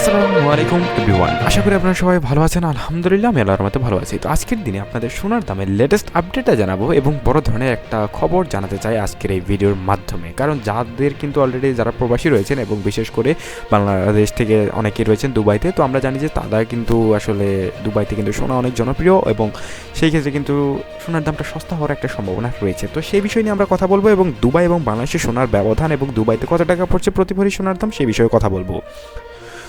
আসসালামু আলাইকুম এভরিওয়ান আশা করি আপনারা সবাই ভালো আছেন, আলহামদুলিল্লাহ, আমি আল্লাহর মতো ভালো আছি। তো আজকের দিনে আপনাদের সোনার দামের লেটেস্ট আপডেটটা জানাব এবং বড় ধরনের একটা খবর জানাতে চাই আজকের এই ভিডিওর মাধ্যমে। কারণ যাদের কিন্তু অলরেডি যারা প্রবাসী রয়েছেন এবং বিশেষ করে বাংলাদেশ থেকে অনেকেই রয়েছেন দুবাইতে, তো আমরা জানি যে তারা কিন্তু আসলে দুবাইতে কিন্তু সোনা অনেক জনপ্রিয় এবং সেই ক্ষেত্রে কিন্তু সোনার দামটা সস্তা হওয়ার একটা সম্ভাবনা রয়েছে। তো সেই বিষয় নিয়ে আমরা কথা বলব এবং দুবাই এবং বাংলাদেশে সোনার ব্যবধান এবং দুবাইতে কত টাকা পড়ছে প্রতি ভরি সোনার দাম সেই বিষয়ে কথা বলব।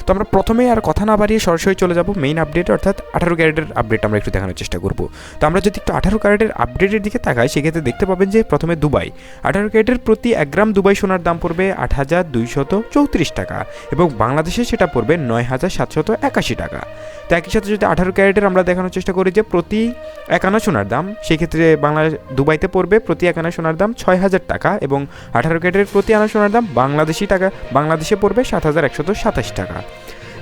তো আমরা প্রথমেই আর কথা না বাড়িয়ে সরাসরি চলে যাব মেইন আপডেট অর্থাৎ আঠারো ক্যারেটের আপডেট আমরা একটু দেখানোর চেষ্টা করব। তো আমরা যদি একটু আঠারো ক্যারেটের আপডেটের দিকে তাকাই, সেক্ষেত্রে দেখতে পাবেন যে প্রথমে দুবাই। আঠারো ক্যারেটের প্রতি এক গ্রাম দুবাই সোনার দাম পড়বে আট হাজার দুইশত চৌত্রিশ টাকা এবং বাংলাদেশে সেটা পড়বে নয় হাজার সাতশত একাশি টাকা। তো একই সাথে যদি আঠারো ক্যারেটের আমরা দেখানোর চেষ্টা করি যে প্রতি একানা সোনার দাম, সেক্ষেত্রে বাংলা দুবাইতে পড়বে প্রতি একানা সোনার দাম ছয় হাজার টাকা এবং আঠারো ক্যারেটের প্রতি আনা সোনার দাম বাংলাদেশি টাকা, বাংলাদেশে পড়বে সাত হাজার একশত সাতাশ টাকা।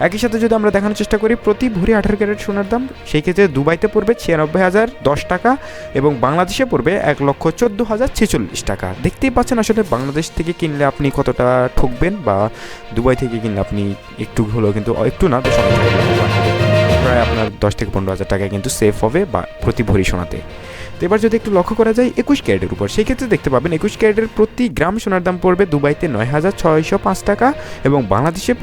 একই সাথে যদি আমরা দেখানোর চেষ্টা করি, প্রতি ভরি আঠারো ক্যারেট সোনার দাম, সেই ক্ষেত্রে দুবাইতে পড়বে ছিয়ানব্বই হাজার দশ টাকা এবং বাংলাদেশে পড়বে এক লক্ষ চোদ্দ হাজার ছেচল্লিশ টাকা। দেখতেই পাচ্ছেন আসলে বাংলাদেশ থেকে কিনলে আপনি কতটা ঠকবেন বা দুবাই থেকে কিনলে আপনি একটু হলেও কিন্তু, একটু না, বেশ প্রায় আপনার দশ থেকে পনেরো হাজার টাকা কিন্তু সেফ হবে বা প্রতি ভরি সোনাতে। তো এবার যদি একটু লক্ষ্য করা যায়, একুশ ক্যারেটের উপর। সেই ক্ষেত্রে দেখতে পাবেন, একুশ ক্যারেটের প্রতি গ্রাম সোনার দাম পড়বে দুবাইতে নয় হাজার ছয়শো পাঁচ টাকা এবং বাংলাদেশে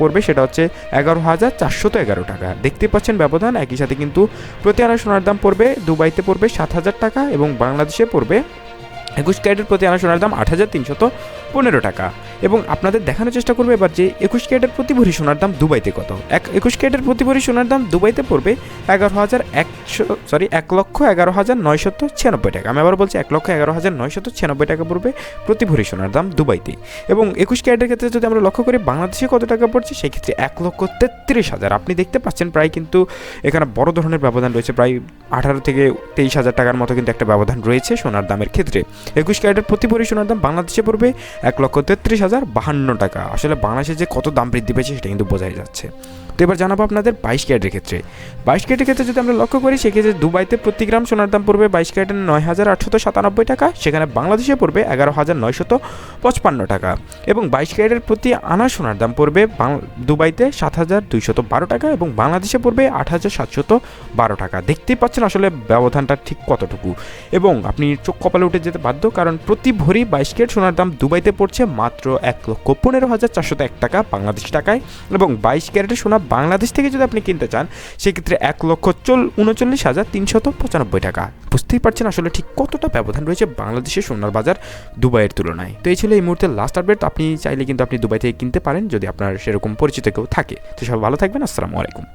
পড়বে সেটা হচ্ছে এগারো হাজার চারশত এগারো টাকা। দেখতে পাচ্ছেন ব্যবধান, একই সাথে কিন্তু প্রতি আনা সোনার দাম পড়বে, দুবাইতে পড়বে সাত হাজার টাকা এবং বাংলাদেশে পড়বে একুশ ক্যারেটের প্রতি আনা সোনার দাম আট হাজার তিনশত পনেরো টাকা। এবং আপনাদের দেখানোর চেষ্টা করবে এবার যে একুশ ক্যারেটের প্রতি ভরি সোনার দাম দুবাইতে কত? এক, একুশ ক্যারেটের প্রতি ভরি সোনার দাম দুবাইতে পড়বে এগারো হাজার একশো সরি এক লক্ষ এগারো হাজার নয়শত ছিয়ানব্বই টাকা। আমি আবার বলছি এক লক্ষ এগারো হাজার নয়শত ছিয়ানব্বই টাকা পড়বে প্রতি ভরি সোনার দাম দুবাইতে। এবং একুশ ক্যারেটের ক্ষেত্রে যদি আমরা লক্ষ্য করি, বাংলাদেশে কত টাকা পড়ছে? সেক্ষেত্রে এক লক্ষ তেত্রিশ হাজার। আপনি দেখতে পাচ্ছেন প্রায় কিন্তু এখানে বড় ধরনের ব্যবধান রয়েছে। প্রায় আঠারো থেকে তেইশ হাজার টাকার মতো কিন্তু একটা ব্যবধান রয়েছে সোনার দামের ক্ষেত্রে। একুশ ক্যারেটের প্রতি ভরি সোনার দাম বাংলাদেশে পড়বে এক লক্ষ তেত্রিশ হাজার বাহান্ন টাকা। আসলে বাংলাদেশে যে কত দাম বৃদ্ধি পেয়েছে সেটা কিন্তু বোঝাই যাচ্ছে। তো এবার জানাব আপনাদের বাইশ ক্যারেটের ক্ষেত্রে। বাইশ ক্যারেটের ক্ষেত্রে যদি আমরা লক্ষ্য করি, সেক্ষেত্রে দুবাইতে প্রতি গ্রাম সোনার দাম পড়বে বাইশ ক্যারেটের নয় হাজার আটশত সাতানব্বই টাকা, সেখানে বাংলাদেশে পড়বে এগারো হাজার নয়শত পঁচপান্ন টাকা। এবং বাইশ ক্যারেটের প্রতি আনা সোনার দাম পড়বে দুবাইতে সাত হাজার দুইশত বারো টাকা এবং বাংলাদেশে পড়বে আট হাজার সাতশত বারো টাকা। দেখতেই পাচ্ছেন আসলে ব্যবধানটা ঠিক কতটুকু। এবং আপনি চোখ কপালে উঠে যেতে বাধ্য, কারণ প্রতি ভরি বাইশ ক্যারেট সোনার দাম দুবাইতে পড়ছে মাত্র এক লক্ষ পনেরো হাজার চারশত এক টাকা বাংলাদেশি টাকায় এবং বাইশ ক্যারেটের সোনা বাংলাদেশ থেকে যদি আপনি কিনতে চান, সেক্ষেত্রে এক লক্ষ চল, উনচল্লিশ হাজার তিনশত পঁচানব্বই টাকা। বুঝতেই পারছেন আসলে ঠিক কতটা ব্যবধান রয়েছে বাংলাদেশের সোনার বাজার দুবাইয়ের তুলনায়। তো এই ছিল এই মুহূর্তে লাস্ট আপডেট আপনি চাইলে কিন্তু আপনি দুবাই থেকে কিনতে পারেন যদি আপনার সেরকম পরিচিত কেউ থাকে। তো সব ভালো থাকবেন। আসসালামু আলাইকুম।